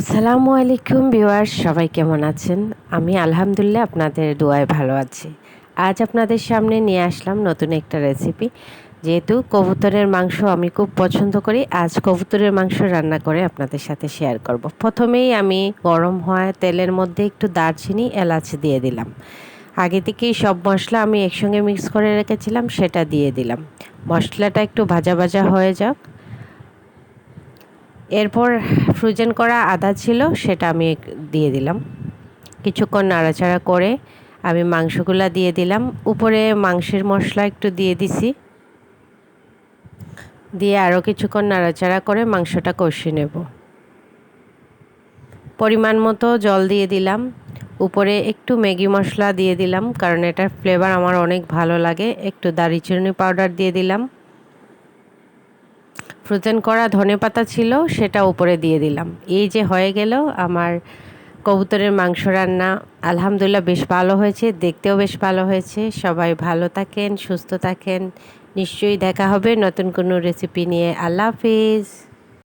আসসালামু আলাইকুম ভিউয়ার্স, সবাই কেমন আছেন? আমি আলহামদুলিল্লাহ আপনাদের দোয়ায় ভালো আছি। আজ আপনাদের সামনে নিয়ে আসলাম নতুন একটা রেসিপি যেহেতু কবুতরের মাংস আমি খুব পছন্দ করি, আজ কবুতরের মাংস রান্না করে আপনাদের সাথে শেয়ার করব। প্রথমেই আমি গরম হওয়া তেলের মধ্যে একটু দারচিনি, এলাচ দিয়ে দিলাম। আগে থেকেই সব মশলা আমি একসঙ্গে মিক্স করে রেখেছিলাম, সেটা দিয়ে দিলাম। মশলাটা একটু ভাজা ভাজা হয়ে যাক। এরপর ফ্রোজেন করা আদা ছিল, সেটা আমি দিয়ে দিলাম। কিছুক্ষণ নাড়াচাড়া করে আমি মাংসগুলা দিয়ে দিলাম। উপরে মাংসের মশলা একটু দিয়ে দিছি। দিয়ে আরও কিছুক্ষণ নাড়াচাড়া করে মাংসটা কষিয়ে নেব। পরিমাণ মতো জল দিয়ে দিলাম। উপরে একটু ম্যাগি মশলা দিয়ে দিলাম, কারণ এটার ফ্লেভার আমার অনেক ভালো লাগে। একটু দারিচিনি পাউডার দিয়ে দিলাম। ফ্রোজেন করা ধনে পাতা ছিল, সেটা উপরে দিয়ে দিলাম। এই যে হয়ে গেল আমার কবুতরের মাংস রান্না। আলহামদুলিল্লাহ বেশ ভালো হয়েছে, দেখতেও বেশ ভালো হয়েছে। সবাই ভালো থাকেন, সুস্থ থাকেন। নিশ্চয়ই দেখা হবে নতুন কোনো রেসিপি নিয়ে। আল্লাহ হাফিজ।